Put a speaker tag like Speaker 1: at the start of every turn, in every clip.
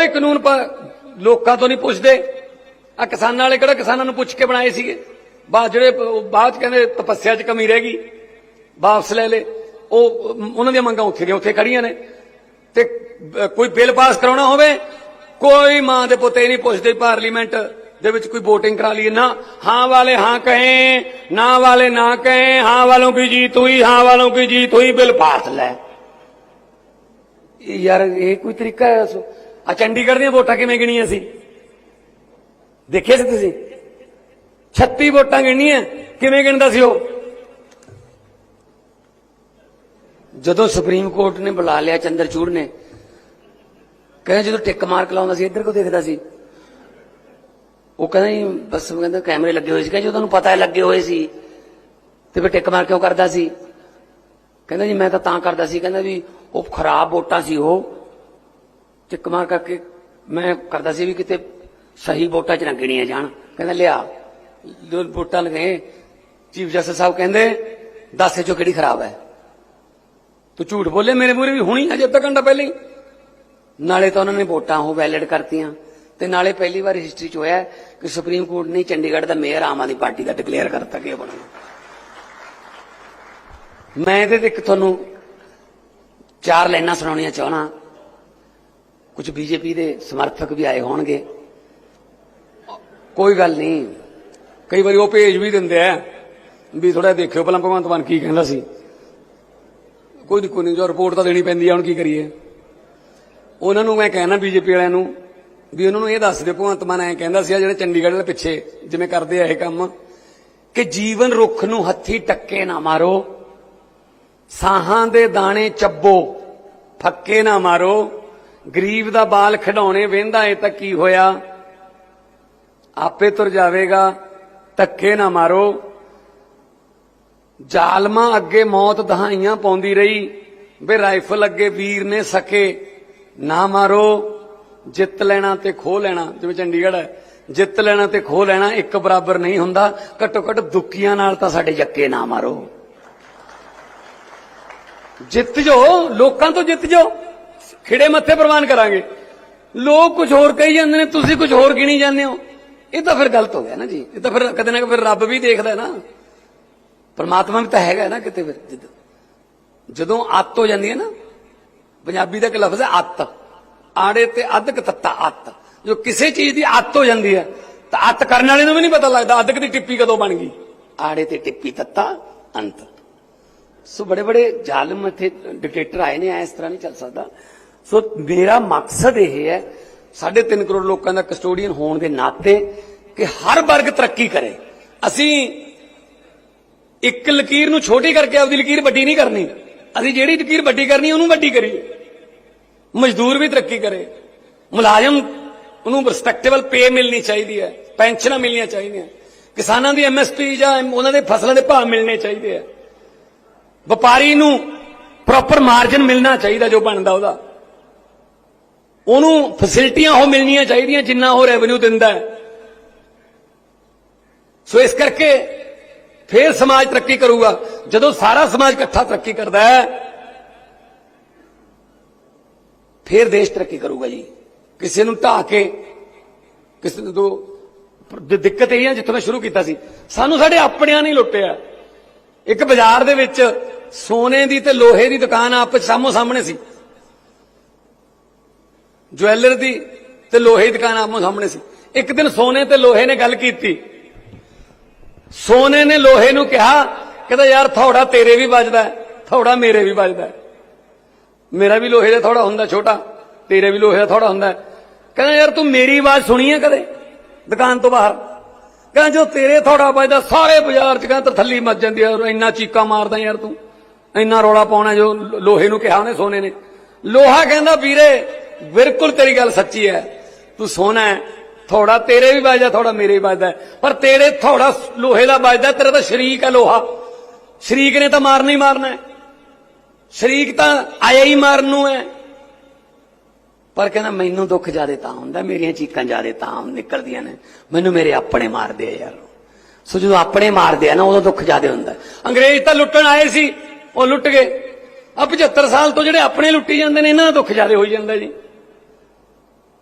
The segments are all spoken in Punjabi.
Speaker 1: ਇਹ ਕਾਨੂੰਨ ਲੋਕਾਂ ਤੋਂ ਨਹੀਂ ਪੁੱਛਦੇ। ਆ ਕਿਸਾਨਾਂ ਵਾਲੇ ਕਿਹੜਾ ਕਿਸਾਨਾਂ ਨੂੰ ਪੁੱਛ ਕੇ ਬਣਾਏ ਸੀਗੇ? ਬਾਅਦ ਜਿਹੜੇ ਬਾਅਦ ਕਹਿੰਦੇ ਤਪੱਸਿਆ 'ਚ ਕਮੀ ਰਹਿ ਗਈ। ਵਾਪਸ ਲੈ ਲੈ ਉਹ, ਉਹਨਾਂ ਦੀਆਂ ਮੰਗਾਂ ਉੱਥੇ ਦੀਆਂ ਉੱਥੇ ਖੜੀਆਂ ਨੇ। ਤੇ ਕੋਈ ਬਿੱਲ ਪਾਸ ਕਰਾਉਣਾ ਹੋਵੇ, ਕੋਈ ਮਾਂ ਦੇ ਪੁੱਤੇ ਨਹੀਂ ਪੁੱਛਦੇ ਪਾਰਲੀਮੈਂਟ ਦੇ ਵਿੱਚ ਕੋਈ VOTING ਕਰਾ ਲਈਏ। ਨਾ ਹਾਂ ਵਾਲੇ ਹਾਂ ਕਹੇ, ਨਾ ਵਾਲੇ ਨਾ ਕਹੇ, ਹਾਂ ਵਾਲੋਂ ਕੀ ਜੀਤ ਹੋਈ, ਹਾਂ ਵਾਲੋਂ ਕੀ ਜੀਤ ਹੋਈ, ਬਿੱਲ ਪਾਸ ਲੈ। ਯਾਰ, ਇਹ ਕੋਈ ਤਰੀਕਾ ਹੈ? ਆ ਚੰਡੀਗੜ੍ਹ ਦੀਆਂ ਵੋਟਾਂ ਕਿਵੇਂ ਗਿਣੀਆਂ ਸੀ? ਦੇਖਿਆ ਸੀ ਤੁਸੀਂ? 36 ਵੋਟਾਂ ਗਿਣੀਆਂ, ਕਿਵੇਂ ਗਿਣਦਾ ਸੀ ਉਹ? ਜਦੋਂ ਸੁਪਰੀਮ ਕੋਰਟ ਨੇ ਬੁਲਾ ਲਿਆ ਚੰਦਰਚੂੜ ਨੇ, ਕਹਿੰਦਾ ਜਦੋਂ ਟਿੱਕ ਮਾਰਕ ਲਾਉਂਦਾ ਸੀ, ਇੱਧਰ ਕੋ ਦੇਖਦਾ ਸੀ? ਉਹ ਕਹਿੰਦਾ ਜੀ, ਬਸ ਕਹਿੰਦਾ ਕੈਮਰੇ ਲੱਗੇ ਹੋਏ ਸੀ, ਕਹਿੰਦਾ ਜਦੋਂ ਤੁਹਾਨੂੰ ਪਤਾ ਹੈ ਲੱਗੇ ਹੋਏ ਸੀ ਤੇ ਫਿਰ ਟਿੱਕ ਮਾਰ ਕਿਉਂ ਕਰਦਾ ਸੀ? ਕਹਿੰਦਾ ਜੀ ਮੈਂ ਤਾਂ ਤਾਂ ਕਰਦਾ ਸੀ, ਕਹਿੰਦਾ ਵੀ ਉਹ ਖਰਾਬ ਵੋਟਾਂ ਸੀ ਉਹ। ਟਿੱਕ ਮਾਰ ਕਰਕੇ ਮੈਂ ਕਰਦਾ ਸੀ ਵੀ ਕਿਤੇ ਸਹੀ ਵੋਟਾਂ ਚ ਨਾ ਗਿਣੀਆਂ ਜਾਣ। ਕਹਿੰਦਾ, ਲਿਆ ਦੋ ਵੋਟਾਂ ਲਗੇ, ਚੀਫ ਜਸਟਿਸ ਸਾਹਿਬ ਕਹਿੰਦੇ 10 ਚੋਂ ਕਿਹੜੀ ਖਰਾਬ ਹੈ? ਤੂੰ ਝੂਠ ਬੋਲੇ ਮੇਰੇ ਮੂਹਰੇ ਵੀ ਹੁਣੀ ਅਜੇ ਅੱਧਾ ਘੰਟਾ ਪਹਿਲਾਂ ਹੀ। ਨਾਲੇ ਤਾਂ ਉਹਨਾਂ ਨੇ ਵੋਟਾਂ ਉਹ ਵੈਲਿਡ ਕਰਤੀਆਂ। ਤੇ ਨਾਲੇ ਪਹਿਲੀ ਵਾਰ ਹਿਸਟਰੀ 'ਚ ਹੋਇਆ ਕਿ ਸੁਪਰੀਮ ਕੋਰਟ ਨੇ ਚੰਡੀਗੜ੍ਹ ਦਾ ਮੇਅਰ ਆਮ ਆਦਮੀ ਪਾਰਟੀ ਦਾ ਡਿਕਲੇਅਰ ਕਰਤਾ ਕਿ ਇਹ ਬਣੂਗਾ ਮੈਂ ਇਹਦੇ ਤੇ ਇੱਕ ਤੁਹਾਨੂੰ ਚਾਰ ਲਾਈਨਾਂ ਸੁਣਾਉਣੀਆਂ ਚਾਹਣਾ ਕੁਝ ਬੀਜੇਪੀ ਦੇ ਸਮਰਥਕ ਵੀ ਆਏ ਹੋਣਗੇ। ਕੋਈ ਗੱਲ ਨਹੀਂ। ਕਈ ਵਾਰੀ ਉਹ ਭੇਜ ਵੀ ਦਿੰਦੇ ਆ ਵੀ ਥੋੜਾ ਦੇਖਿਓ ਪਹਿਲਾਂ ਭਗਵੰਤ ਮਾਨ ਕੀ ਕਹਿੰਦਾ ਸੀ। ਕੋਈ ਨਹੀਂ ਕੋਈ ਨਹੀਂ, ਜੋ ਰਿਪੋਰਟ ਤਾਂ ਦੇਣੀ ਪੈਂਦੀ ਆ, ਹੁਣ ਕੀ ਕਰੀਏ। ਉਹਨਾਂ ਨੂੰ ਮੈਂ ਕਹਿਣਾ ਬੀਜੇਪੀ ਵਾਲਿਆਂ ਨੂੰ ਵੀ ਉਹਨਾਂ ਨੂੰ ਇਹ ਦੱਸ ਦਿਓ, ਭਗਵੰਤ ਮਾਨ ਐਂ ਕਹਿੰਦਾ ਸੀ ਜਿਹੜੇ ਚੰਡੀਗੜ੍ਹ ਦੇ ਪਿੱਛੇ ਜਿਵੇਂ ਕਰਦੇ ਆ ਇਹ ਕੰਮ, ਕਿ ਜੀਵਨ ਰੁੱਖ ਨੂੰ ਹੱਥੀ ਟੱਕੇ ਨਾ ਮਾਰੋ, ਸਾਹਾਂ ਦੇ ਦਾਣੇ ਚੱਬੋ, ਫੱਕੇ ਨਾ ਮਾਰੋ ਗਰੀਬ ਦਾ ਬਾਲ ਖਿਡਾਉਣੇ ਵੇਂਦਾ ਏ ਤਾਂ ਕੀ ਹੋਇਆ? ਆਪੇ ਤੁਰ ਜਾਵੇਗਾ, ਧੱਕੇ ਨਾ ਮਾਰੋ। ਜ਼ਾਲਮਾਂ ਅੱਗੇ ਮੌਤ ਦਹਾਈਆਂ ਪਾਉਂਦੀ ਰਹੀ ਵੇ ਰਾਈਫਲ ਅੱਗੇ ਵੀਰ ਨੇ ਸਕੇ, ਨਾ ਮਾਰੋ। ਜਿੱਤ ਲੈਣਾ ਤੇ ਖੋ ਲੈਣਾ, ਜਿਵੇਂ ਚੰਡੀਗੜ੍ਹ ਹੈ, ਜਿੱਤ ਲੈਣਾ ਤੇ ਖੋ ਲੈਣਾ ਇੱਕ ਬਰਾਬਰ ਨਹੀਂ ਹੁੰਦਾ। ਘੱਟੋ ਘੱਟ ਦੁੱਕੀਆਂ ਨਾਲ ਤਾਂ ਸਾਡੇ ਜੱਕੇ ਨਾ ਮਾਰੋ। ਜਿੱਤ ਜੋ, ਲੋਕਾਂ ਤੋਂ ਜਿੱਤ ਜੋ। ਖਿੜੇ ਮੱਥੇ ਪ੍ਰਵਾਨ ਕਰਾਂਗੇ। ਲੋਕ ਕੁਝ ਹੋਰ ਕਹੀ ਜਾਂਦੇ ਨੇ, ਤੁਸੀਂ ਕੁਝ ਹੋਰ ਗਿਣੀ ਜਾਂਦੇ ਹੋ। ਇਹ ਤਾਂ ਫਿਰ ਗਲਤ ਹੋ ਗਿਆ ਨਾ ਜੀ। ਇਹ ਤਾਂ ਫਿਰ ਕਦੇ ਨਾ ਫਿਰ ਰੱਬ ਵੀ ਦੇਖਦਾ ਨਾ। ਪਰਮਾਤਮਾ ਵੀ ਤਾਂ ਹੈਗਾ ਨਾ ਕਿਤੇ ਫਿਰ। ਜਦੋਂ ਅੱਤ ਹੋ ਜਾਂਦੀ ਹੈ ਨਾ, ਪੰਜਾਬੀ ਦਾ ਇੱਕ ਲਫ਼ਜ਼ ਹੈ ਅੱਤ। ਆੜੇ ਤੇ ਅੱਧਕ ਤੱਤਾ ਅੱਤ। ਜੋ ਕਿਸੇ ਚੀਜ਼ ਦੀ ਅੱਤ ਹੋ ਜਾਂਦੀ ਹੈ, ਤਾਂ ਅੱਤ ਕਰਨ ਵਾਲੇ ਨੂੰ ਵੀ ਨਹੀਂ ਪਤਾ ਲੱਗਦਾ ਅੱਧਕ ਦੀ ਟਿੱਪੀ ਕਦੋਂ ਬਣ ਗਈ। ਆੜੇ ਤੇ ਟਿੱਪੀ, ਤੱਤਾ, ਅੰਤ। ਸੋ ਬੜੇ ਬੜੇ ਜ਼ਾਲਮ ਇੱਥੇ ਡਿਕਟੇਟਰ ਆਏ ਨੇ, ਐ ਇਸ ਤਰ੍ਹਾਂ ਨਹੀਂ ਚੱਲ ਸਕਦਾ। ਸੋ ਮੇਰਾ ਮਕਸਦ ਇਹ ਹੈ ਸਾਢੇ ਤਿੰਨ ਕਰੋੜ ਲੋਕਾਂ ਦਾ ਕਸਟੋਡੀਅਨ ਹੋਣ ਦੇ ਨਾਤੇ ਕਿ ਹਰ ਵਰਗ ਤਰੱਕੀ ਕਰੇ। ਅਸੀਂ ਇੱਕ ਲਕੀਰ ਨੂੰ ਛੋਟੀ ਕਰਕੇ ਆਪਦੀ ਲਕੀਰ ਵੱਡੀ ਨਹੀਂ ਕਰਨੀ। ਅਸੀਂ ਜਿਹੜੀ ਲਕੀਰ ਵੱਡੀ ਕਰਨੀ, ਉਹਨੂੰ ਵੱਡੀ ਕਰੀਏ। ਮਜ਼ਦੂਰ ਵੀ ਤਰੱਕੀ ਕਰੇ। ਮੁਲਾਜ਼ਮ, ਉਹਨੂੰ ਰਿਸਪੈਕਟੇਬਲ ਪੇ ਮਿਲਣੀ ਚਾਹੀਦੀ ਹੈ। ਪੈਨਸ਼ਨਾਂ ਮਿਲਣੀਆਂ ਚਾਹੀਦੀਆਂ। ਕਿਸਾਨਾਂ ਦੀ ਐਮਐਸਪੀ ਜਾਂ ਉਹਨਾਂ ਦੇ ਫਸਲਾਂ ਦੇ ਭਾਅ ਮਿਲਣੇ ਚਾਹੀਦੇ ਆ ਵਪਾਰੀ ਨੂੰ ਪ੍ਰੋਪਰ ਮਾਰਜਨ ਮਿਲਣਾ ਚਾਹੀਦਾ ਜੋ ਬਣਦਾ ਉਹਦਾ। ਉਹਨੂੰ ਫੈਸਿਲਿਟੀਆਂ ਉਹ ਮਿਲਣੀਆਂ ਚਾਹੀਦੀਆਂ ਜਿੰਨਾ ਉਹ ਰੈਵਨਿਊ ਦਿੰਦਾ ਸੋ ਇਸ ਕਰਕੇ ਫਿਰ ਸਮਾਜ ਤਰੱਕੀ ਕਰੂਗਾ। ਜਦੋਂ ਸਾਰਾ ਸਮਾਜ ਇਕੱਠਾ ਤਰੱਕੀ ਕਰਦਾ ਹੈ, ਫੇਰ ਦੇਸ਼ ਤਰੱਕੀ ਕਰੂਗਾ ਜੀ। ਕਿਸੇ ਨੂੰ ਢਾ ਕੇ, ਕਿਸੇ ਨੂੰ ਤੋਂ ਦਿੱਕਤ ਇਹ ਹੈ ਜਿੱਥੋਂ ਮੈਂ ਸ਼ੁਰੂ ਕੀਤਾ ਸੀ। ਸਾਨੂੰ ਸਾਡੇ ਆਪਣਿਆਂ ਨੇ ਲੁੱਟਿਆ। ਇੱਕ ਬਾਜ਼ਾਰ ਦੇ ਵਿੱਚ ਸੋਨੇ ਦੀ ਤੇ ਲੋਹੇ ਦੀ ਦੁਕਾਨ ਆਪਸ ਸਾਹਮੋ ਸਾਹਮਣੇ ਸੀ। ਜੁਐਲਰ ਦੀ ਤੇ ਲੋਹੇ ਦੀ ਦੁਕਾਨ ਆਪੋ ਸਾਹਮਣੇ ਸੀ ਇੱਕ ਦਿਨ ਸੋਨੇ ਤੇ ਲੋਹੇ ਨੇ ਗੱਲ ਕੀਤੀ ਸੋਨੇ ਨੇ ਲੋਹੇ ਨੂੰ ਕਿਹਾ ਕਹਿੰਦਾ ਯਾਰ ਥੋੜਾ ਤੇਰੇ ਵੀ ਵੱਜਦਾ ਹੈ, ਥੋੜਾ ਮੇਰੇ ਵੀ ਵੱਜਦਾ ਮੇਰਾ ਵੀ ਲੋਹੇ ਦਾ ਥੋੜਾ ਹੁੰਦਾ ਛੋਟਾ ਤੇਰੇ ਵੀ ਲੋਹੇ ਦਾ ਥੋੜਾ ਹੁੰਦਾ ਕਹਿੰਦਾ ਯਾਰ ਤੂੰ ਮੇਰੀ ਆਵਾਜ਼ ਸੁਣੀ ਹੈ ਕਦੇ ਦੁਕਾਨ ਤੋਂ ਬਾਹਰ ਕਹਿੰਦਾ ਜੋ ਤੇਰੇ ਥੋੜਾ ਵੱਜਦਾ ਸਾਰੇ ਬਾਜ਼ਾਰ ਚ ਕਹਿੰਦਾ ਥੱਲੀ ਮੱਚ ਜਾਂਦੀ ਹੈ ਇੰਨਾ ਚੀਕਾ ਮਾਰਦਾ ਯਾਰ ਤੂੰ ਇੰਨਾ ਰੋਲਾ ਪਾਉਣਾ ਜੋ ਲੋਹੇ ਨੂੰ ਕਿਹਾ ਉਹਨੇ ਸੋਨੇ ਨੇ ਲੋਹਾ ਕਹਿੰਦਾ ਵੀਰੇ ਬਿਲਕੁਲ ਤੇਰੀ ਗੱਲ ਸੱਚੀ ਹੈ। ਤੂੰ ਸੋਹਣਾ ਹੈ। ਥੋੜਾ ਤੇਰੇ ਵੀ ਵੱਜਦਾ, ਥੋੜਾ ਮੇਰੇ ਵੀ ਵੱਜਦਾ ਪਰ ਤੇਰੇ ਥੋੜਾ ਲੋਹੇ ਦਾ ਵੱਜਦਾ ਤੇਰਾ ਤਾਂ ਸ਼ਰੀਕ ਹੈ ਲੋਹਾ। ਸ਼ਰੀਕ ਨੇ ਤਾਂ ਮਾਰਨਾ ਹੀ ਮਾਰਨਾ ਹੈ। ਸ਼ਰੀਕ ਤਾਂ ਆਇਆ ਹੀ ਮਾਰਨ ਨੂੰ ਹੈ। ਪਰ ਕਹਿੰਦਾ, ਮੈਨੂੰ ਦੁੱਖ ਜ਼ਿਆਦੇ ਤਾਂ ਹੁੰਦਾ, ਮੇਰੀਆਂ ਚੀਕਾਂ ਜ਼ਿਆਦੇ ਤਾਂ ਨਿਕਲਦੀਆਂ ਨੇ। ਮੈਨੂੰ ਮੇਰੇ ਆਪਣੇ ਮਾਰਦੇ ਆ ਯਾਰ। ਸੋ ਜਦੋਂ ਆਪਣੇ ਮਾਰਦੇ ਆ ਨਾ, ਉਦੋਂ ਦੁੱਖ ਜ਼ਿਆਦੇ ਹੁੰਦਾ ਅੰਗਰੇਜ਼ ਤਾਂ ਲੁੱਟਣ ਆਏ ਸੀ, ਉਹ ਲੁੱਟ ਗਏ। ਆ 75 ਸਾਲ ਤੋਂ ਜਿਹੜੇ ਆਪਣੇ ਲੁੱਟੀ ਜਾਂਦੇ ਨੇ, ਇਹਨਾਂ ਦਾ ਦੁੱਖ ਜ਼ਿਆਦੇ ਹੋਈ ਜਾਂਦਾ ਜੀ।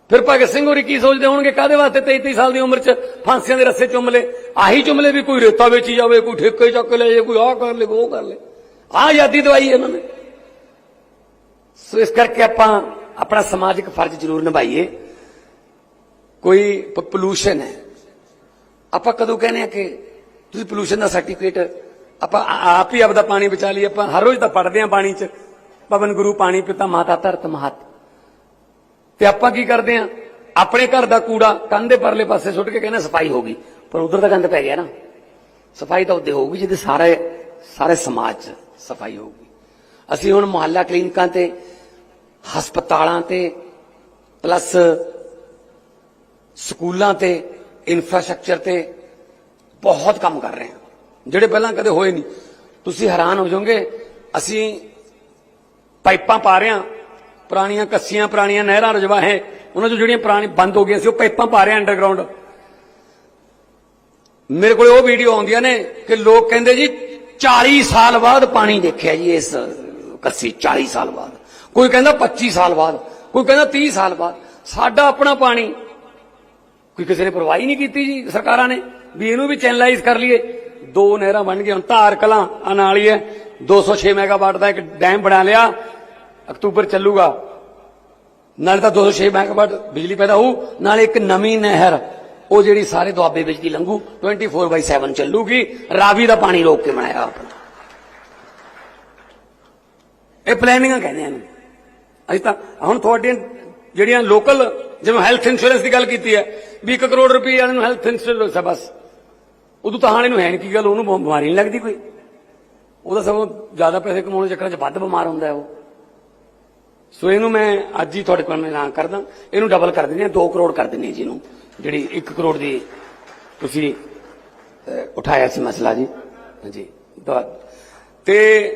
Speaker 1: ਫਿਰ ਭਗਤ ਸਿੰਘ ਹੋਰੀ ਕੀ ਸੋਚਦੇ ਹੋਣਗੇ? ਕਾਦੇ ਵਾਸਤੇ 23 23 ਸਾਲ ਦੀ ਉਮਰ 'ਚ ਫਾਂਸੀਆਂ ਦੇ ਰੱਸੇ ਚੁੰਮ ਲਏ? ਆਹੀ ਚੁੰਮ ਲਏ ਵੀ ਕੋਈ ਰੇਤਾ ਵੇਚੀ ਜਾਵੇ, ਕੋਈ ਠੇਕੇ ਚੱਕ ਲੈ, ਜੇ ਕੋਈ ਆਹ ਕਰ ਲੇ ਉਹ ਕਰ ਲੇ ਆਹ ਆਜ਼ਾਦੀ ਦਵਾਈ ਇਹਨਾਂ ਨੇ। ਸੋ ਇਸ ਕਰਕੇ ਆਪਾਂ ਆਪਣਾ ਸਮਾਜਿਕ ਫਰਜ਼ ਜ਼ਰੂਰ ਨਿਭਾਈਏ। ਕੋਈ ਪੋਲੂਸ਼ਨ ਹੈ। ਆਪਾਂ ਕਦੋਂ ਕਹਿੰਦੇ ਆ ਕਿ ਤੁਸੀਂ ਪੋਲੂਸ਼ਨ ਦਾ ਸਰਟੀਫਿਕੇਟ ਆਪਾਂ ਆਪ ਹੀ ਆਪਦਾ ਪਾਣੀ ਬਚਾ ਲਈ ਆਪਾਂ ਹਰ ਰੋਜ਼ ਤਾਂ ਪੜਦੇ ਆ ਪਾਣੀ 'ਚ। ਪਵਨ ਗੁਰੂ, ਪਾਣੀ ਪਿਤਾ, ਮਾਤਾ, ਧਰਤ, ਮਹਤ। ਤੇ ਆਪਾਂ ਕੀ ਕਰਦੇ ਆ? ਆਪਣੇ ਘਰ ਦਾ ਕੂੜਾ ਕੰਧ ਦੇ ਪਰਲੇ ਪਾਸੇ ਸੁੱਟ ਕੇ ਕਹਿੰਦੇ ਸਫ਼ਾਈ ਹੋ ਗਈ। ਪਰ ਉਧਰ ਤਾਂ ਗੰਦ ਪੈ ਗਿਆ ਨਾ। ਸਫ਼ਾਈ ਤਾਂ ਉੱਦੇ ਹੋਊਗੀ ਜਿਹਦੇ ਸਾਰੇ ਸਾਰੇ ਸਮਾਜ 'ਚ ਸਫ਼ਾਈ ਹੋਊਗੀ। ਅਸੀਂ ਹੁਣ ਮੁਹੱਲਾ ਕਲੀਨਿਕਾਂ ਤੇ, ਹਸਪਤਾਲਾਂ ਤੇ, ਪਲੱਸ ਸਕੂਲਾਂ ਤੇ ਇਨਫਰਾਸਟ੍ਰਕਚਰ ਤੇ ਬਹੁਤ ਕੰਮ ਕਰ ਰਹੇ ਹਾਂ। ਜਿਹੜੇ ਪਹਿਲਾਂ ਕਦੇ ਹੋਏ ਨਹੀਂ। ਤੁਸੀਂ ਹੈਰਾਨ ਹੋ ਜਾਓਗੇ, ਅਸੀਂ ਪਾਈਪਾਂ ਪਾ ਰਹੇ ਹਾਂ। ਪੁਰਾਣੀਆਂ ਕੱਸੀਆਂ, ਪੁਰਾਣੀਆਂ ਨਹਿਰਾਂ ਰਜਵਾਹੇ ਉਹਨਾਂ 'ਚੋਂ ਜਿਹੜੀਆਂ ਪੁਰਾਣੀ ਬੰਦ ਹੋ ਗਈਆਂ ਸੀ, ਉਹ ਪਾਈਪਾਂ ਪਾ ਰਹੇ ਅੰਡਰਗਰਾਉਂਡ ਮੇਰੇ ਕੋਲ ਉਹ ਵੀਡੀਓ ਆਉਂਦੀਆਂ ਨੇ ਕਿ ਲੋਕ ਕਹਿੰਦੇ ਜੀ 40 ਸਾਲ ਬਾਅਦ ਪਾਣੀ ਦੇਖਿਆ ਜੀ ਇਸ ਕੱਸੀ 40 ਸਾਲ ਬਾਅਦ। ਕੋਈ ਕਹਿੰਦਾ 25 ਸਾਲ ਬਾਅਦ, ਕੋਈ ਕਹਿੰਦਾ 30 ਸਾਲ ਬਾਅਦ। ਸਾਡਾ ਆਪਣਾ ਪਾਣੀ, ਕੋਈ ਕਿਸੇ ਨੇ ਪਰਵਾਹੀ ਨਹੀਂ ਕੀਤੀ ਜੀ ਸਰਕਾਰਾਂ ਨੇ, ਵੀ ਇਹਨੂੰ ਵੀ ਚੈਨਲਾਈਜ਼ ਕਰ ਲਈਏ। ਦੋ ਨਹਿਰਾਂ ਬਣ ਗਈਆਂ, ਹੁਣ ਧਾਰ ਕਲਾਂ ਆ ਨਾਲ ਹੀ ਹੈ। 206 ਮੈਗਾਵਾਟ ਦਾ ਇੱਕ ਡੈਮ ਬਣਾ ਲਿਆ। ਅਕਤੂਬਰ ਚੱਲੂਗਾ। ਨਾਲੇ ਤਾਂ 206 ਮੈਗਾਵਾਟ ਬਿਜਲੀ ਪੈਦਾ ਹੋਊ, ਨਾਲੇ ਇੱਕ ਨਵੀਂ ਨਹਿਰ, ਉਹ ਜਿਹੜੀ ਸਾਰੇ ਦੁਆਬੇ ਵਿੱਚ ਦੀ ਲੰਘੂ 24/7 ਚੱਲੂਗੀ, ਰਾਵੀ ਦਾ ਪਾਣੀ ਰੋਕ ਕੇ ਬਣਾਇਆ ਆਪਣਾ। ਇਹ ਪਲੈਨਿੰਗਾਂ ਕਹਿੰਦੇ ਆ ਅਸੀਂ ਤਾਂ ਹੁਣ ਤੁਹਾਡੀਆਂ ਜਿਹੜੀਆਂ ਲੋਕਲ ਜਿਵੇਂ ਹੈਲਥ ਇੰਸ਼ੋਰੈਂਸ ਦੀ ਗੱਲ ਕੀਤੀ ਹੈ, ਵੀ 1 ਕਰੋੜ ਰੁਪਏ ਵਾਲੇ ਨੂੰ ਹੈਲਥ ਇੰਸ਼ੋਰੈਂਸ ਹੈ ਬਸ। ਉਦੋਂ ਤਾਂ ਹਾਲੇ ਨੂੰ ਹੈ ਨਹੀਂ ਕੀ ਗੱਲ, ਉਹਨੂੰ ਬਿਮਾਰੀ ਨਹੀਂ ਲੱਗਦੀ ਕੋਈ। ਉਹਦਾ ਸਗੋਂ ਜ਼ਿਆਦਾ ਪੈਸੇ ਕਮਾਉਣ ਦੇ ਚੱਕਰਾਂ 'ਚ ਵੱਧ ਬਿਮਾਰ ਹੁੰਦਾ ਉਹ। ਸੋ ਇਹਨੂੰ ਮੈਂ ਅੱਜ ਹੀ ਤੁਹਾਡੇ ਕੋਲ ਮੈਂ ਐਲਾਨ ਕਰਦਾ। ਇਹਨੂੰ ਡਬਲ ਕਰ ਦਿੰਦੇ ਆ 2 ਕਰੋੜ ਕਰ ਦਿੰਦੇ ਆ ਜੀ ਇਹਨੂੰ। ਜਿਹੜੀ 1 ਕਰੋੜ ਦੀ ਤੁਸੀਂ ਉਠਾਇਆ ਸੀ ਮਸਲਾ ਜੀ। ਹਾਂਜੀ ਤਾਂ- ਤੇ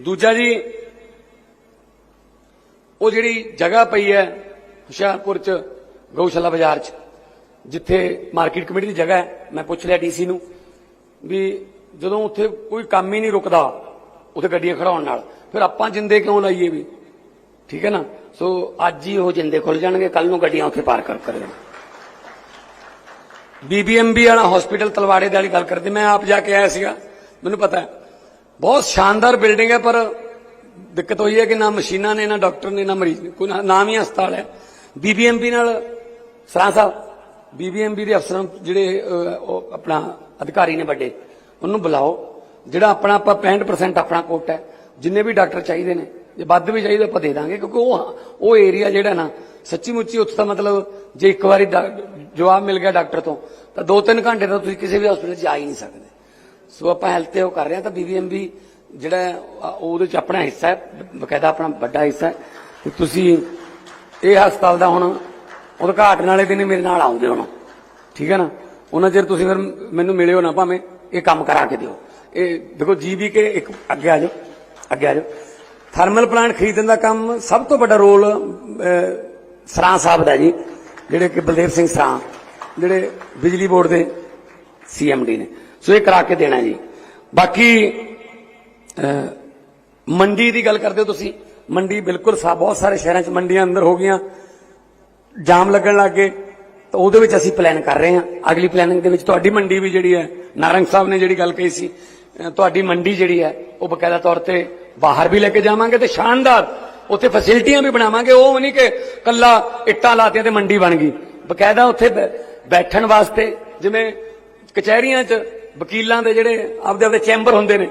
Speaker 1: ਦੂਜਾ ਜੀ, ਉਹ ਜਿਹੜੀ ਜਗ੍ਹਾ ਪਈ ਹੈ ਹੁਸ਼ਿਆਰਪੁਰ ਚ, ਗਊਸ਼ਾਲਾ ਬਾਜ਼ਾਰ ਚ, ਜਿੱਥੇ ਮਾਰਕੀਟ ਕਮੇਟੀ ਦੀ ਜਗ੍ਹਾ ਹੈ, ਮੈਂ ਪੁੱਛ ਲਿਆ ਡੀਸੀ ਨੂੰ ਵੀ ਜਦੋਂ ਉੱਥੇ ਕੋਈ ਕੰਮ ਹੀ ਨਹੀਂ ਰੁਕਦਾ, ਉੱਥੇ ਗੱਡੀਆਂ ਖੜਾਉਣ ਨਾਲ, ਫਿਰ ਆਪਾਂ ਜਿੰਦੇ ਕਿਉਂ ਲਾਈਏ ਵੀ? ਠੀਕ ਹੈ ਨਾ? ਸੋ ਅੱਜ ਹੀ ਉਹ ਜਿੰਦੇ ਖੁੱਲ ਜਾਣਗੇ ਕੱਲ ਨੂੰ ਗੱਡੀਆਂ ਉੱਥੇ ਪਾਰ ਕਰ ਕਰੇ ਬੀਬੀਐਮਬੀ ਵਾਲਾ ਹਸਪੀਟਲ ਤਲਵਾੜੇ ਦੇ ਵਾਲੀ ਗੱਲ ਕਰਦੇ। ਮੈਂ ਆਪ ਜਾ ਕੇ ਆਇਆ ਸੀਗਾ। ਮੈਨੂੰ ਪਤਾ ਹੈ। ਬਹੁਤ ਸ਼ਾਨਦਾਰ ਬਿਲਡਿੰਗ ਹੈ, ਪਰ ਦਿੱਕਤ ਹੋਈ ਹੈ ਕਿ ਨਾ ਮਸ਼ੀਨਾਂ ਨੇ, ਨਾ ਡਾਕਟਰ ਨੇ, ਨਾ ਮਰੀਜ਼ ਨੇ। ਕੋਈ ਨਾ- ਨਾਮ ਹੀ ਹਸਪਤਾਲ ਹੈ। ਬੀਬੀਐਮਬੀ ਨਾਲ ਸਰਾਂ ਸਾਹਿਬ ਬੀਬੀਐਮਬੀ ਦੇ ਅਫਸਰਾਂ ਜਿਹੜੇ ਉਹ ਆਪਣਾ ਅਧਿਕਾਰੀ ਨੇ ਵੱਡੇ, ਉਹਨੂੰ ਬੁਲਾਓ। ਜਿਹੜਾ ਆਪਣਾ ਆਪਾਂ 65% ਆਪਣਾ ਕੋਟ ਹੈ। ਜਿੰਨੇ ਵੀ ਡਾਕਟਰ ਚਾਹੀਦੇ ਨੇ। ਜੇ ਵੱਧ ਵੀ ਚਾਹੀਦਾ ਆਪਾਂ ਦੇ ਦਾਂਗੇ, ਕਿਉਂਕਿ ਉਹ ਉਹ ਏਰੀਆ ਜਿਹੜਾ ਨਾ ਸੱਚੀ ਮੁੱਚੀ ਉੱਥੇ ਤਾਂ ਮਤਲਬ ਜੇ ਇੱਕ ਵਾਰੀ ਜਵਾਬ ਮਿਲ ਗਿਆ ਡਾਕਟਰ ਤੋਂ, ਤਾਂ 2-3 ਘੰਟੇ ਤਾਂ ਤੁਸੀਂ ਕਿਸੇ ਵੀ ਹਸਪੀਟਲ 'ਚ ਜਾ ਹੀ ਨਹੀਂ ਸਕਦੇ। ਸੋ ਆਪਾਂ ਹੈਲਥ ਤੇ ਉਹ ਕਰ ਰਹੇ ਹਾਂ, ਤਾਂ ਬੀਬੀਐਮਬੀ ਜਿਹੜਾ ਉਹਦੇ ਚ ਆਪਣਾ ਹਿੱਸਾ ਹੈ, ਬਕਾਇਦਾ ਆਪਣਾ ਵੱਡਾ ਹਿੱਸਾ ਹੈ। ਤੇ ਤੁਸੀਂ ਇਹ ਹਸਪਤਾਲ ਦਾ ਹੁਣ ਉਦਘਾਟਨ ਵਾਲੇ ਦਿਨ ਮੇਰੇ ਨਾਲ ਆਉਂਦੇ ਹੁਣ, ਠੀਕ ਹੈ ਨਾ? ਉਹਨਾਂ ਚਿਰ ਤੁਸੀਂ ਫਿਰ ਮੈਨੂੰ ਮਿਲਿਓ ਨਾ ਭਾਵੇਂ, ਇਹ ਕੰਮ ਕਰਾ ਕੇ ਦਿਓ। ਇਹ ਦੇਖੋ ਜੀਬੀ ਕੇ ਇੱਕ ਅੱਗੇ ਆ ਜਾਓ, ਅੱਗੇ ਆ ਜਾਓ। ਥਰਮਲ ਪਲਾਂਟ ਖਰੀਦਣ ਦਾ ਕੰਮ ਸਭ ਤੋਂ ਵੱਡਾ ਰੋਲ ਸਰਾਂ ਸਾਹਿਬ ਦਾ ਜੀ, ਜਿਹੜੇ ਕਿ ਬਲਦੇਵ ਸਿੰਘ ਸਰਾਂ, ਜਿਹੜੇ ਬਿਜਲੀ ਬੋਰਡ ਦੇ ਸੀਐਮਡੀ ਨੇ। ਸੋ ਇਹ ਕਰਾ ਕੇ ਦੇਣਾ ਜੀ। ਬਾਕੀ ਮੰਡੀ ਦੀ ਗੱਲ ਕਰਦੇ ਹੋ ਤੁਸੀਂ, ਮੰਡੀ ਬਿਲਕੁਲ ਸਾ, ਬਹੁਤ ਸਾਰੇ ਸ਼ਹਿਰਾਂ 'ਚ ਮੰਡੀਆਂ ਅੰਦਰ ਹੋ ਗਈਆਂ। ਜਾਮ ਲੱਗਣ ਲੱਗ ਗਏ, ਤਾਂ ਉਹਦੇ ਵਿੱਚ ਅਸੀਂ ਪਲਾਨ ਕਰ ਰਹੇ ਹਾਂ। ਅਗਲੀ ਪਲੈਨਿੰਗ ਦੇ ਵਿੱਚ ਤੁਹਾਡੀ ਮੰਡੀ ਵੀ ਜਿਹੜੀ ਹੈ, ਨਾਰੰਗ ਸਾਹਿਬ ਨੇ ਜਿਹੜੀ ਗੱਲ ਕਹੀ ਸੀ ਤੁਹਾਡੀ ਮੰਡੀ ਜਿਹੜੀ ਹੈ, ਉਹ ਬਕਾਇਦਾ ਤੌਰ ਤੇ ਬਾਹਰ ਵੀ ਲੈ ਕੇ ਜਾਵਾਂਗੇ ਤੇ ਸ਼ਾਨਦਾਰ ਉੱਥੇ ਫੈਸਿਲਿਟੀਆਂ ਵੀ ਬਣਾਵਾਂਗੇ। ਉਹ ਨਹੀਂ ਕਿ ਕੱਲਾ ਇੱਟਾਂ ਲਾਤੀਆਂ ਤੇ ਮੰਡੀ ਬਣ ਗਈ। ਬਕਾਇਦਾ ਉੱਥੇ ਬੈ- ਬੈਠਣ ਵਾਸਤੇ ਜਿਵੇਂ ਕਚਹਿਰੀਆਂ 'ਚ ਵਕੀਲਾਂ ਦੇ ਜਿਹੜੇ ਆਪਦੇ ਆਪਦੇ ਚੈਂਬਰ ਹੁੰਦੇ ਨੇ,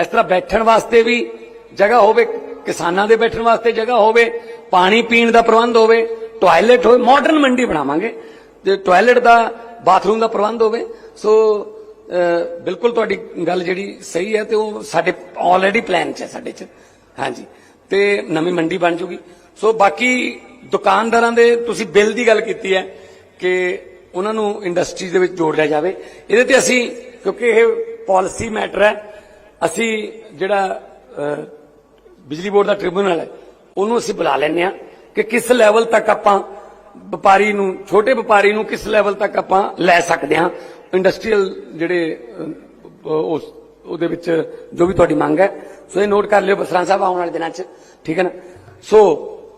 Speaker 1: ਇਸ ਤਰ੍ਹਾਂ ਬੈਠਣ ਵਾਸਤੇ ਵੀ ਜਗ੍ਹਾ ਹੋਵੇ, ਕਿਸਾਨਾਂ ਦੇ ਬੈਠਣ ਵਾਸਤੇ ਜਗ੍ਹਾ ਹੋਵੇ, ਪਾਣੀ ਪੀਣ ਦਾ ਪ੍ਰਬੰਧ ਹੋਵੇ ਟਾਇਲਟ ਹੋਵੇ ਮਾਡਰਨ ਮੰਡੀ ਬਣਾਵਾਂਗੇ। ਤੇ ਟਾਇਲਟ ਦਾ ਬਾਥਰੂਮ ਦਾ ਪ੍ਰਬੰਧ ਹੋਵੇ, ਸੋ ਬਿਲਕੁਲ ਤੁਹਾਡੀ ਗੱਲ ਜਿਹੜੀ ਸਹੀ ਹੈ ਤੇ ਉਹ ਸਾਡੇ ਆਲਰੇਡੀ ਪਲਾਨ 'ਚ ਹੈ ਸਾਡੇ 'ਚ। ਹਾਂਜੀ। ਤੇ ਨਵੀਂ ਮੰਡੀ ਬਣ ਜੂਗੀ। ਸੋ ਬਾਕੀ ਦੁਕਾਨਦਾਰਾਂ ਦੇ ਤੁਸੀਂ ਬਿੱਲ ਦੀ ਗੱਲ ਕੀਤੀ ਹੈ ਕਿ ਉਹਨਾਂ ਨੂੰ ਇੰਡਸਟਰੀ ਦੇ ਵਿੱਚ ਜੋੜ ਲਿਆ ਜਾਵੇ। ਇਹਦੇ ਤੇ ਅਸੀਂ, ਕਿਉਂਕਿ ਇਹ ਪਾਲਿਸੀ ਮੈਟਰ ਹੈ, ਅਸੀਂ ਜਿਹੜਾ ਬਿਜਲੀ ਬੋਰਡ ਦਾ ਟ੍ਰਿਬਿਊਨਲ ਹੈ, ਉਹਨੂੰ ਅਸੀਂ ਬੁਲਾ ਲੈਂਦੇ ਆ ਕਿ ਕਿਸ ਲੈਵਲ ਤੱਕ ਆਪਾਂ ਵਪਾਰੀ ਨੂੰ, ਛੋਟੇ ਵਪਾਰੀ ਨੂੰ ਕਿਸ ਲੈਵਲ ਤੱਕ ਆਪਾਂ ਲੈ ਸਕਦੇ ਹਾਂ। ਇੰਡਸਟਰੀਅਲ ਜਿਹੜੇ ਉਸ, ਉਹਦੇ ਵਿੱਚ ਜੋ ਵੀ ਤੁਹਾਡੀ ਮੰਗ ਹੈ, ਸੋ ਇਹ ਨੋਟ ਕਰ ਲਿਓ ਬਸਰਾਂ ਸਾਹਿਬ ਆਉਣ ਵਾਲੇ ਦਿਨਾਂ 'ਚ, ਠੀਕ ਹੈ ਨਾ? ਸੋ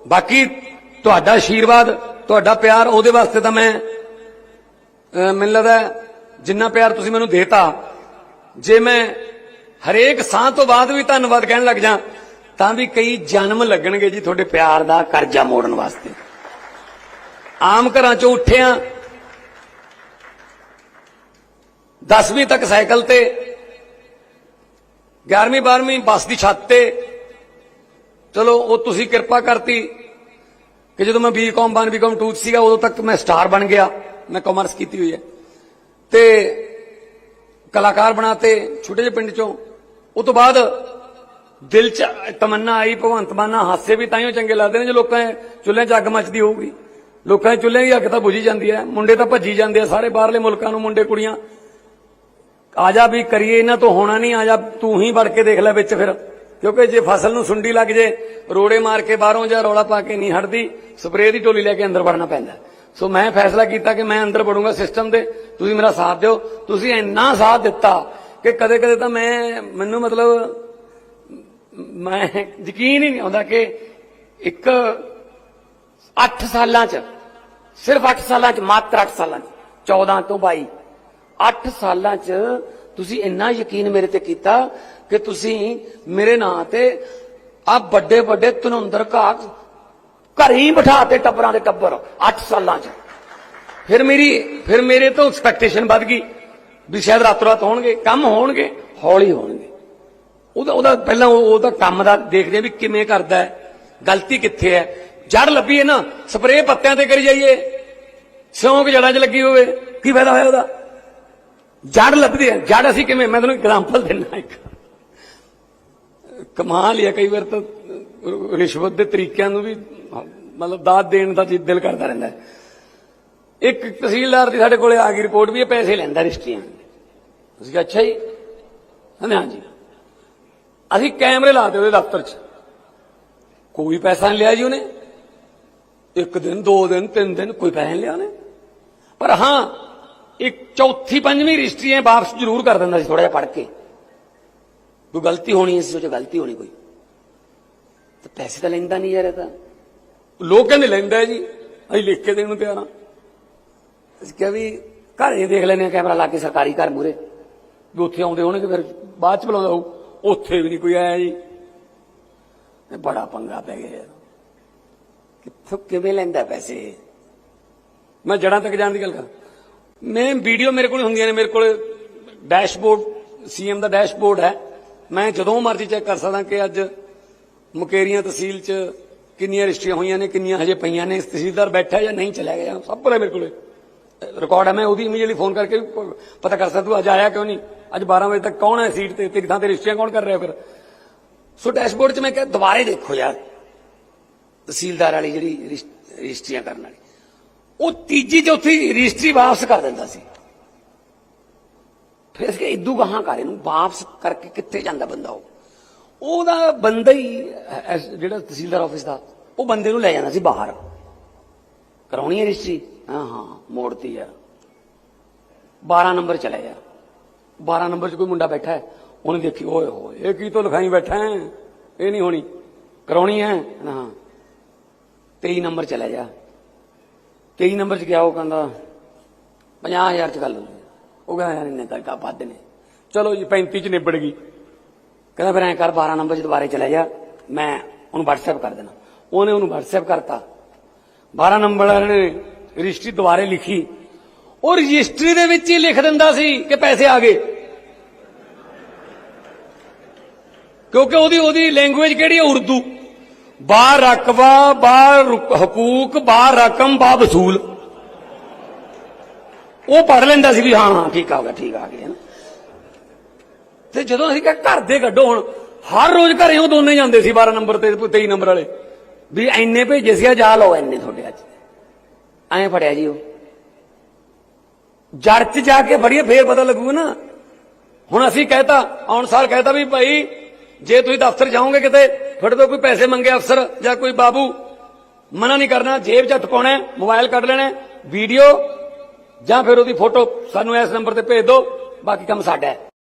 Speaker 1: ਬਾਕੀ ਤੁਹਾਡਾ ਆਸ਼ੀਰਵਾਦ ਤੁਹਾਡਾ ਪਿਆਰ, ਉਹਦੇ ਵਾਸਤੇ ਤਾਂ ਮੈਂ ਮੈਨੂੰ ਲੱਗਦਾ ਜਿੰਨਾ ਪਿਆਰ ਤੁਸੀਂ ਮੈਨੂੰ ਦੇਤਾ, ਜੇ ਮੈਂ ਹਰੇਕ ਸਾਹ ਤੋਂ ਬਾਅਦ ਵੀ ਧੰਨਵਾਦ ਕਹਿਣ ਲੱਗ ਜਾ, ਤਾਂ ਵੀ ਕਈ ਜਨਮ ਲੱਗਣਗੇ ਜੀ ਤੁਹਾਡੇ ਪਿਆਰ ਦਾ ਕਰਜ਼ਾ ਮੋੜਨ ਵਾਸਤੇ। ਆਮ ਘਰਾਂ ਚੋਂ ਉੱਠਿਆ 10ਵੀਂ ਤੱਕ ਸਾਈਕਲ ਤੇ 11ਵੀਂ 12ਵੀਂ ਬੱਸ ਦੀ ਛੱਤ ਤੇ। ਚਲੋ, ਉਹ ਤੁਸੀਂ ਕਿਰਪਾ ਕਰਤੀ ਕਿ ਜਦੋਂ ਮੈਂ ਬੀਕਾਮ ਬਨ ਬੀਕਾਮ 2 ਸੀਗਾ, ਉਦੋਂ ਤੱਕ ਮੈਂ ਸਟਾਰ ਬਣ ਗਿਆ। ਮੈਂ ਕਾਮਰਸ ਕੀਤੀ ਹੋਈ ਹੈ। ਤੇ ਕਲਾਕਾਰ ਬਣਾਤੇ ਛੋਟੇ ਜਿਹੇ ਪਿੰਡ ਚੋਂ। ਉਹ ਤੋਂ ਬਾਅਦ ਦਿਲ ਚ ਤਮੰਨਾ ਆਈ, ਭਗਵੰਤ ਮਾਨਾ ਹਾਸੇ ਵੀ ਤਾਂ ਹੀ ਚੰਗੇ ਲੱਗਦੇ ਨੇ ਜੇ ਲੋਕਾਂ ਦੇ ਚੁੱਲ੍ਹੇ 'ਚ ਅੱਗ ਮੱਚਦੀ ਹੋਊਗੀ। ਲੋਕਾਂ ਦੇ ਚੁੱਲ੍ਹੇ ਦੀ ਅੱਗ ਤਾਂ ਬੁਝੀ ਜਾਂਦੀ ਹੈ, ਮੁੰਡੇ ਤਾਂ ਭੱਜੀ ਜਾਂਦੇ ਆ ਸਾਰੇ ਬਾਹਰਲੇ ਮੁਲਕਾਂ ਨੂੰ, ਮੁੰਡੇ ਕੁੜੀਆਂ। ਆ ਜਾ ਵੀ ਕਰੀਏ ਇਹਨਾਂ ਤੋਂ ਹੋਣਾ ਨਹੀਂ ਆ ਜਾ ਤੂੰ ਹੀ ਵੜ ਕੇ ਦੇਖ ਲੈ ਵਿੱਚ ਫਿਰ। ਕਿਉਂਕਿ ਜੇ ਫਸਲ ਨੂੰ ਸੁੰਡੀ ਲੱਗ ਜੇ, ਰੋੜੇ ਮਾਰ ਕੇ ਬਾਹਰੋਂ ਜਾਂ ਰੌਲਾ ਪਾ ਕੇ ਨਹੀਂ ਹਟਦੀ, ਸਪਰੇਅ ਦੀ ਟੋਲੀ ਲੈ ਕੇ ਅੰਦਰ ਵੜਨਾ ਪੈਂਦਾ। ਸੋ ਮੈਂ ਫੈਸਲਾ ਕੀਤਾ ਕਿ ਮੈਂ ਅੰਦਰ ਵੜੂੰਗਾ ਸਿਸਟਮ ਦੇ। ਤੁਸੀਂ ਮੇਰਾ ਸਾਥ ਦਿਓ। ਤੁਸੀਂ ਇੰਨਾ ਸਾਥ ਦਿੱਤਾ ਕਿ ਕਦੇ ਕਦੇ ਤਾਂ ਮੈਂ, ਮੈਨੂੰ ਮਤਲਬ, ਮੈਂ ਯਕੀਨ ਹੀ ਨਹੀਂ ਆਉਂਦਾ ਕਿ ਇੱਕ 8 ਸਾਲਾਂ ਚ, ਸਿਰਫ 8 ਸਾਲਾਂ ਚ, ਮਾਤਰ 8 ਸਾਲਾਂ ਚ 14 ਤੋਂ 22 8 ਸਾਲਾਂ ਚ ਤੁਸੀਂ ਇੰਨਾ ਯਕੀਨ ਮੇਰੇ ਤੇ ਕੀਤਾ ਕਿ ਤੁਸੀਂ ਮੇਰੇ ਨਾਂ ਤੇ ਆ ਵੱਡੇ ਵੱਡੇ ਤਨੁੰਦਰ ਘਾਟ ਘਰ ਹੀ ਬਿਠਾ ਤੇ ਟੱਬਰਾਂ ਦੇ ਟੱਬਰ 8 ਸਾਲਾਂ ਚ। ਫਿਰ ਮੇਰੀ, ਫਿਰ ਮੇਰੇ ਤੋਂ ਐਕਸਪੈਕਟੇਸ਼ਨ ਵੱਧ ਗਈ ਵੀ ਸ਼ਾਇਦ ਰਾਤੋਂ ਰਾਤ ਹੋਣਗੇ, ਕੰਮ ਹੋਣਗੇ, ਹੌਲੀ ਹੋਣਗੇ। ਉਹਦਾ ਉਹਦਾ ਪਹਿਲਾਂ ਉਹ, ਉਹਦਾ ਕੰਮ ਦਾ ਦੇਖਦੇ ਵੀ ਕਿਵੇਂ ਕਰਦਾ ਹੈ, ਗਲਤੀ ਕਿੱਥੇ ਹੈ। ਜੜ ਲੱਭੀਏ ਨਾ, ਸਪਰੇਅ ਪੱਤਿਆਂ ਤੇ ਕਰੀ ਜਾਈਏ ਸਿਉਂਕ ਜੜਾਂ 'ਚ ਲੱਗੀ ਹੋਵੇ, ਕੀ ਫਾਇਦਾ ਹੋਇਆ ਉਹਦਾ? ਜੜ ਲੱਭਦੇ ਹੈ ਜੜ ਅਸੀਂ ਕਿਵੇਂ? ਮੈਂ ਤੁਹਾਨੂੰ ਐਗਜ਼ਾਮਪਲ ਦਿੰਦਾ ਇੱਕ। ਕਮਾਲ ਹੀ ਹੈ ਕਈ ਵਾਰ ਤਾਂ ਰਿਸ਼ਵਤ ਦੇ ਤਰੀਕਿਆਂ ਨੂੰ ਵੀ ਮਤਲਬ ਦਾਤ ਦੇਣ ਦਾ ਜੀ ਦਿਲ ਕਰਦਾ ਰਹਿੰਦਾ। ਇੱਕ ਤਹਿਸੀਲਦਾਰ ਦੀ ਸਾਡੇ ਕੋਲੇ ਆ ਗਈ ਰਿਪੋਰਟ ਵੀ ਇਹ ਪੈਸੇ ਲੈਂਦਾ ਰਿਸ਼ਤੀਆਂ ਅਸੀਂ ਕਿਹਾ, ਅੱਛਾ ਜੀ। ਕਹਿੰਦੇ ਹਾਂ ਜੀ ਅਸੀਂ ਕੈਮਰੇ ਲਾਤੇ ਉਹਦੇ ਦਫ਼ਤਰ 'ਚ। ਕੋਈ ਪੈਸਾ ਨਹੀਂ ਲਿਆ ਜੀ ਉਹਨੇ। ਇੱਕ ਦਿਨ, ਦੋ ਦਿਨ, ਤਿੰਨ ਦਿਨ ਕੋਈ ਪੈਸਾ ਨਹੀਂ ਲਿਆ ਉਹਨੇ। ਪਰ ਹਾਂ ਇੱਕ ਚੌਥੀ ਪੰਜਵੀਂ ਰਜਿਸਟਰੀ ਹੈ ਵਾਪਸ ਜ਼ਰੂਰ ਕਰ ਦਿੰਦਾ ਸੀ ਥੋੜਾ ਜਿਹਾ ਪੜ ਕੇ। ਕੋਈ ਗਲਤੀ ਹੋਣੀ ਇਸ ਵਿੱਚ ਗਲਤੀ ਹੋਣੀ ਕੋਈ। ਤੇ ਪੈਸੇ ਤਾਂ ਲੈਂਦਾ ਨਹੀਂ ਯਾਰ ਇਹ ਤਾਂ। ਲੋਕ ਕਹਿੰਦੇ ਲੈਂਦਾ ਜੀ, ਅਸੀਂ ਲਿਖ ਕੇ ਦੇਣ ਨੂੰ ਤਿਆਰ ਹਾਂ। ਅਸੀਂ ਕਿਹਾ ਵੀ ਘਰੇ ਦੇਖ ਲੈਨੇ ਆ ਕੈਮਰਾ ਲਾ ਕੇ ਸਰਕਾਰੀ ਘਰ ਮੂਰੇ ਵੀ ਉੱਥੇ ਆਉਂਦੇ ਹੋਣਗੇ ਫਿਰ ਬਾਅਦ ਚ ਬੁਲਾਉਂਦਾ ਹੋਊ। ਉੱਥੇ ਵੀ ਨਹੀਂ ਕੋਈ ਆਇਆ ਜੀ। ਇਹ ਬੜਾ ਪੰਗਾ ਪੈ ਗਿਆ ਯਾਰ। ਕਿੱਥੋਂ ਕਿਵੇਂ ਲੈਂਦਾ ਪੈਸੇ? ਮੈਂ ਜੜਾਂ ਤੱਕ ਜਾਣ ਦੀ ਗੱਲ ਕਰ। ਮੈਂ ਵੀਡੀਓ ਮੇਰੇ ਕੋਲ ਹੁੰਦੀਆਂ ਨੇ, ਮੇਰੇ ਕੋਲ ਡੈਸ਼ਬੋਰਡ ਸੀਐਮ ਦਾ ਡੈਸ਼ਬੋਰਡ ਹੈ। ਮੈਂ ਜਦੋਂ ਮਰਜ਼ੀ ਚੈੱਕ ਕਰ ਸਕਦਾ ਕਿ ਅੱਜ ਮੁਕੇਰੀਆਂ ਤਹਿਸੀਲ 'ਚ ਕਿੰਨੀਆਂ ਰਜਿਸਟਰੀਆਂ ਹੋਈਆਂ ਨੇ, ਕਿੰਨੀਆਂ ਹਜੇ ਪਈਆਂ ਨੇ, ਤਹਿਸੀਲਦਾਰ ਬੈਠਾ ਜਾਂ ਨਹੀਂ ਚਲਾ ਗਿਆ, ਸਭ ਪਤਾ ਮੇਰੇ ਕੋਲੇ। ਰਿਕਾਰਡ ਹੈ, ਮੈਂ ਉਹਦੀ ਇਮੀਡੀਏਟਲੀ ਫੋਨ ਕਰਕੇ ਪਤਾ ਕਰ ਸਕਦਾ ਤੂੰ ਅੱਜ ਆਇਆ ਕਿਉਂ ਨਹੀਂ? ਅੱਜ 12 ਵਜੇ ਤੱਕ ਕੌਣ ਹੈ ਸੀਟ ਤੇ? ਤੇਰੀ ਥਾਂ ਤੇ ਰਜਿਸਟਰੀਆਂ ਕੌਣ ਕਰ ਰਿਹਾ ਫਿਰ? ਸੋ ਡੈਸ਼ਬੋਰਡ 'ਚ ਮੈਂ ਕਿਹਾ, ਦੁਬਾਰੇ ਦੇਖੋ ਯਾਰ, ਤਹਿਸੀਲਦਾਰ ਵਾਲੀ ਜਿਹੜੀ ਰਜਿਸਟਰੀਆਂ ਕਰਨ ਵਾਲੀ। ਉਹ ਤੀਜੀ ਚੌਥੀ ਰਜਿਸਟਰੀ ਵਾਪਸ ਕਰ ਦਿੰਦਾ ਸੀ। ਫਿਰ ਕਿ ਇਦੂ ਗਾਹਾਂ ਕਰ ਇਹਨੂੰ ਵਾਪਸ ਕਰਕੇ ਕਿੱਥੇ ਜਾਂਦਾ ਬੰਦਾ ਉਹ? ਉਹਦਾ ਬੰਦਾ ਹੀ ਜਿਹੜਾ ਤਹਿਸੀਲਦਾਰ ਆਫਿਸ ਦਾ, ਉਹ ਬੰਦੇ ਨੂੰ ਲੈ ਜਾਂਦਾ ਸੀ ਬਾਹਰ। ਕਰਾਉਣੀ ਹੈ ਰਜਿਸਟਰੀ? ਹਾਂ ਹਾਂ, ਮੋੜਤੀ ਯਾਰ 12 ਨੰਬਰ ਚਲੇ ਯਾਰ 12 ਨੰਬਰ 'ਚ ਕੋਈ ਮੁੰਡਾ ਬੈਠਾ ਹੈ। ਉਹਨੇ ਦੇਖੀ, ਓਏ ਹੋਏ, ਇਹ ਕੀ ਤੋਂ ਲਿਖਾਈ ਬੈਠਾ ਹੈ? ਇਹ ਨਹੀਂ ਹੋਣੀ। ਕਰਾਉਣੀ ਹੈ? ਹਾਂ। 23 ਨੰਬਰ ਚਲੇ ਜਾ 23 ਨੰਬਰ 'ਚ ਗਿਆ ਉਹ ਕਹਿੰਦਾ 50000 'ਚ ਗੱਲ ਹੋ ਗਈ। ਉਹ ਕਹਿੰਦਾ, ਯਾਰ ਇੰਨੇ ਤੱਕ ਵੱਧ ਨੇ। ਚਲੋ ਜੀ 35 'ਚ ਨਿਬੜ ਗਈ। ਕਹਿੰਦਾ, ਫਿਰ ਐਂ ਕਰ 12 ਨੰਬਰ 'ਚ ਦੁਬਾਰੇ ਚਲੇ ਜਾ। ਮੈਂ ਉਹਨੂੰ WhatsApp ਕਰ ਦੇਣਾ। ਉਹਨੇ ਉਹਨੂੰ WhatsApp ਕਰਤਾ। 12 ਨੰਬਰ ਵਾਲੇ ਨੇ ਰਜਿਸਟਰੀ ਦੁਬਾਰੇ ਲਿਖੀ। ਉਹ ਰਜਿਸਟਰੀ ਦੇ ਵਿੱਚ ਹੀ ਲਿਖ ਦਿੰਦਾ ਸੀ ਕਿ ਪੈਸੇ ਆ ਗਏ। ਕਿਉਂਕਿ ਉਹਦੀ ਉਹਦੀ ਲੈਂਗੁਏਜ ਕਿਹੜੀ ਹੈ ਉਰਦੂ। ਬਾ ਰਕਬਾ ਬਾ ਰੁਕ- ਹਕੂਕ ਬਾ ਰਕਮ ਬਾ ਵਸੂਲ। ਉਹ ਪੜ ਲੈਂਦਾ ਸੀ ਵੀ ਹਾਂ ਹਾਂ, ਠੀਕ ਆ ਗਿਆ, ਠੀਕ ਆ ਗਿਆ। ਤੇ ਜਦੋਂ ਅਸੀਂ ਕਿਹਾ ਘਰ ਦੇ ਕੱਢੋ ਹੁਣ, ਹਰ ਰੋਜ਼ ਘਰੇ ਉਹ ਦੋਨੇ ਜਾਂਦੇ ਸੀ 12 ਨੰਬਰ ਤੇ 23 ਨੰਬਰ ਵਾਲੇ। ਵੀ ਐਨੇ ਭੇਜੇ ਸੀ, ਆ ਜਾ ਲਓ ਐਨੇ ਤੁਹਾਡੇ ਅੱਜ। ਐਂ ਫੜਿਆ ਜੀ ਉਹ। ਜੜ ਚ ਜਾ ਕੇ ਫੜੀਏ ਫੇਰ ਪਤਾ ਲੱਗੂਗਾ ਨਾ। ਹੁਣ ਅਸੀਂ ਕਹਿਤਾ, ਆਉਣ ਸਾਲ ਕਹਿਤਾ ਵੀ ਭਾਈ, ਜੇ ਤੁਸੀਂ ਦਫ਼ਤਰ ਜਾਓਗੇ ਕਿਤੇ ਤੁਹਾਡੇ ਤੋਂ ਕੋਈ ਪੈਸੇ ਮੰਗੇ ਅਫਸਰ ਜਾਂ ਕੋਈ ਬਾਬੂ? ਮਨਾ ਨਹੀਂ ਕਰਨਾ ਜੇਬ 'ਚ ਹੱਥ ਪਾਉਣਾ ਹੈ, ਮੋਬਾਈਲ ਕੱਢ ਲੈਣਾ ਵੀਡੀਓ ਜਾਂ ਫਿਰ ਉਹਦੀ ਫੋਟੋ ਸਾਨੂੰ ਇਸ ਨੰਬਰ ਤੇ ਭੇਜ ਦਿਓ ਬਾਕੀ ਕੰਮ ਸਾਡਾ ਹੈ।